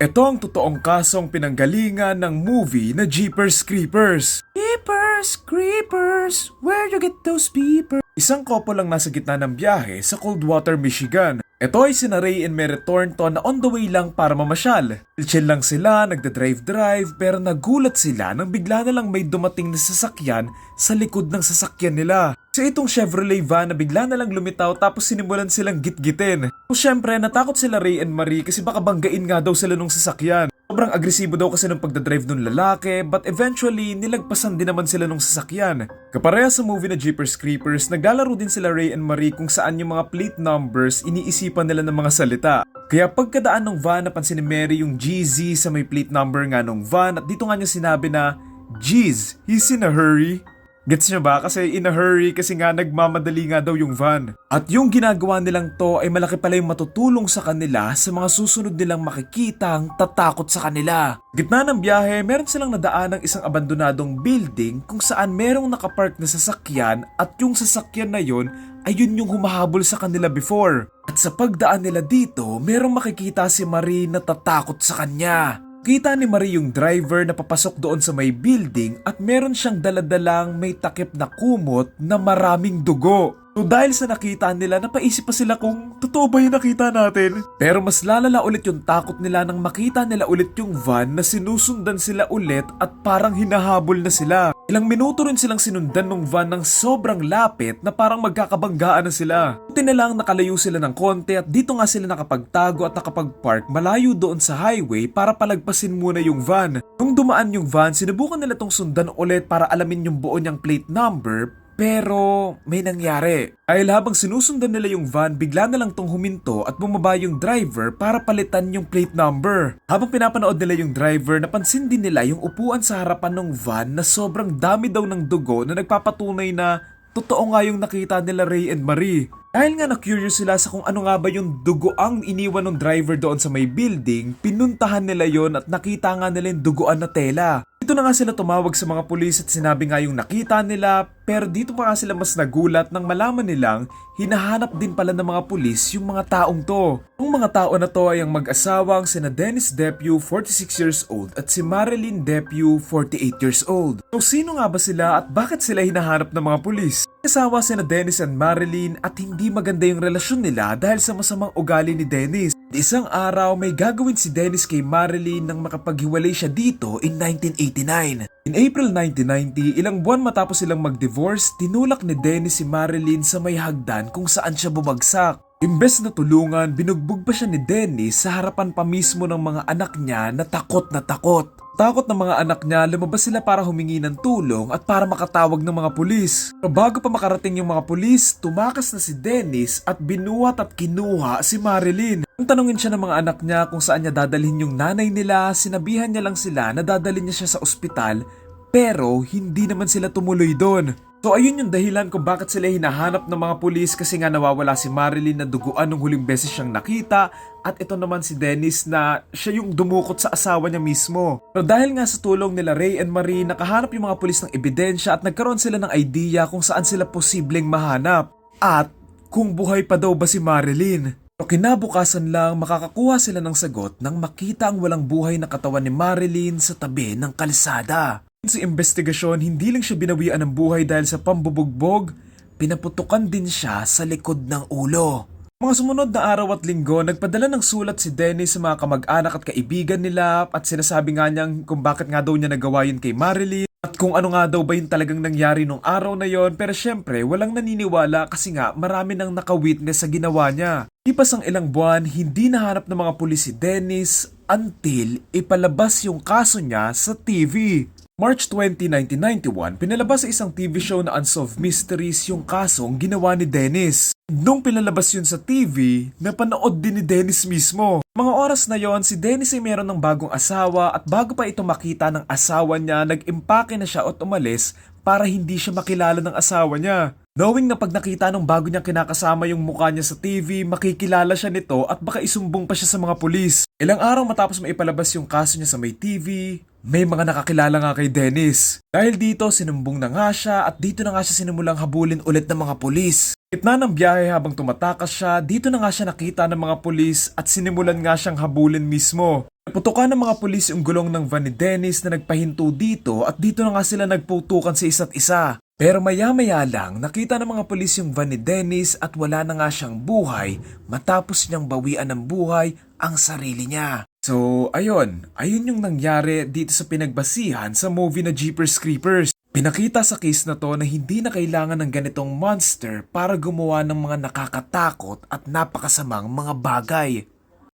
Ito ang totoong kasong pinanggalingan ng movie na Jeepers Creepers. Jeepers Creepers, where you get those peepers? Isang couple lang nasa gitna ng biyahe sa Coldwater, Michigan. Ito ay sina Ray and Mary Thornton na on the way lang para mamasyal. Chill lang sila, nagda-drive-drive pero nagulat sila nang bigla na lang may dumating na sasakyan sa likod ng sasakyan nila. So itong Chevrolet van na bigla na lang lumitaw tapos sinimulan silang gitgitin. So syempre natakot sila Ray and Marie kasi baka banggain nga daw sila nung sasakyan. Sobrang agresibo daw kasi ng pagdadrive ng lalaki but eventually nilagpasan din naman sila nung sasakyan. Kapareha sa movie na Jeepers Creepers, naglalaro din sila Ray and Marie kung saan yung mga plate numbers iniisipan nila ng mga salita. Kaya pagkadaan ng van napansin ni Mary yung GZ sa may plate number nga ng van at dito nga niya sinabi na Jeez, he's in a hurry. Gets nyo ba? Kasi in a hurry kasi nga nagmamadali nga daw yung van. At yung ginagawa nilang to ay malaki pala yung matutulong sa kanila sa mga susunod nilang makikitang tatakot sa kanila. Gitna ng biyahe, meron silang nadaan ng isang abandonadong building kung saan merong nakapark na sasakyan at yung sasakyan na yon ay yun yung humahabol sa kanila before. At sa pagdaan nila dito, merong makikita si Marie na tatakot sa kanya. Kita ni Marie yung driver na papasok doon sa may building at meron siyang daladalang may takip na kumot na maraming dugo. So dahil sa nakita nila, napaisip pa sila kung totoo ba yung nakita natin. Pero mas lalala ulit yung takot nila nang makita nila ulit yung van na sinusundan sila ulit at parang hinahabol na sila. Ilang minuto rin silang sinundan ng van ng sobrang lapit na parang magkakabanggaan na sila. Buti na lang nakalayo sila ng konti at dito nga sila nakapagtago at nakapagpark malayo doon sa highway para palagpasin muna yung van. Nung dumaan yung van, sinubukan nila tong sundan ulit para alamin yung buo niyang plate number pero may nangyari. Dahil habang sinusundan nila yung van, bigla na lang tong huminto at bumaba yung driver para palitan yung plate number. Habang pinapanood nila yung driver, napansin din nila yung upuan sa harapan ng van na sobrang dami daw ng dugo na nagpapatunay na totoo nga yung nakita nila Ray and Marie. Dahil nga na-curious sila sa kung ano nga ba yung dugo ang iniwan ng driver doon sa may building, pinuntahan nila yon at nakita nga nila yung dugoan na tela. Dito na nga sila tumawag sa mga pulis at sinabi nga yung nakita nila pero dito pa nga sila mas nagulat nang malaman nilang hinahanap din pala ng mga pulis yung mga taong to. Ang mga tao na to ay ang mag-asawang sina Dennis Depew, 46 years old at si Marilyn Depew, 48 years old. So sino nga ba sila at bakit sila hinahanap ng mga pulis? Asawa sina Dennis and Marilyn at hindi maganda yung relasyon nila dahil sa masamang ugali ni Dennis. Isang araw may gagawin si Dennis kay Marilyn nang makapaghiwalay siya dito in 1989. In April 1990, ilang buwan matapos silang mag-divorce, tinulak ni Dennis si Marilyn sa may hagdan kung saan siya bumagsak. Imbes na tulungan, binugbog pa siya ni Dennis sa harapan pa mismo ng mga anak niya na takot na takot. Takot ng mga anak niya, lumabas sila para humingi ng tulong at para makatawag ng mga pulis. Pero bago pa makarating yung mga pulis, tumakas na si Dennis at binuhat at kinuha si Marilyn. Nung tanungin siya ng mga anak niya kung saan niya dadalhin yung nanay nila, sinabihan niya lang sila na dadalhin niya siya sa ospital pero hindi naman sila tumuloy doon. So ayun yung dahilan kung bakit sila hinahanap ng mga pulis kasi nga nawawala si Marilyn na duguan nung huling beses siyang nakita at ito naman si Dennis na siya yung dumukot sa asawa niya mismo. Pero dahil nga sa tulong nila Ray and Marie, nakahanap yung mga pulis ng ebidensya at nagkaroon sila ng idea kung saan sila posibleng mahanap. At kung buhay pa daw ba si Marilyn. Pero kinabukasan lang makakakuha sila ng sagot nang makita ang walang buhay na katawan ni Marilyn sa tabi ng kalsada. Sa investigasyon, hindi lang siya binawian ng buhay dahil sa pambubugbog, pinaputukan din siya sa likod ng ulo. Mga sumunod na araw at linggo, nagpadala ng sulat si Dennis sa mga kamag-anak at kaibigan nila at sinasabi nga niyang kung bakit nga daw niya nagawa yun kay Marilyn at kung ano nga daw ba yung talagang nangyari nung araw na yon pero syempre walang naniniwala kasi nga marami nang nakawitness sa ginawa niya. Lipas ang ilang buwan, hindi nahanap ng mga pulis si Dennis until ipalabas yung kaso niya sa TV. March 20, 1991, pinalabas sa isang TV show na Unsolved Mysteries yung kasong ginawa ni Dennis. Nung pinalabas yun sa TV, napanood din ni Dennis mismo. Mga oras na yon, si Dennis ay meron ng bagong asawa at bago pa ito makita ng asawa niya, nag-impake na siya at umalis para hindi siya makilala ng asawa niya. Knowing na pag nakita nung bago niyang kinakasama yung mukha niya sa TV, makikilala siya nito at baka isumbong pa siya sa mga pulis. Ilang araw matapos maipalabas yung kaso niya sa may TV, may mga nakakilala nga kay Dennis. Dahil dito, sinumbong na nga siya at dito na nga siya sinimulang habulin ulit ng mga pulis. Gitna ng biyahe habang tumatakas siya, dito na nga siya nakita ng mga pulis at sinimulan nga siyang habulin mismo. Naputukan ng mga pulis yung gulong ng van ni Dennis na nagpahinto dito at dito na nga sila nagputukan sa isa't isa. Pero maya-maya lang, nakita ng mga pulis yung van ni Dennis at wala na nga siyang buhay matapos niyang bawian ng buhay ang sarili niya. So, ayun. Ayun yung nangyari dito sa pinagbasihan sa movie na Jeepers Creepers. Pinakita sa case na to na hindi na kailangan ng ganitong monster para gumawa ng mga nakakatakot at napakasamang mga bagay.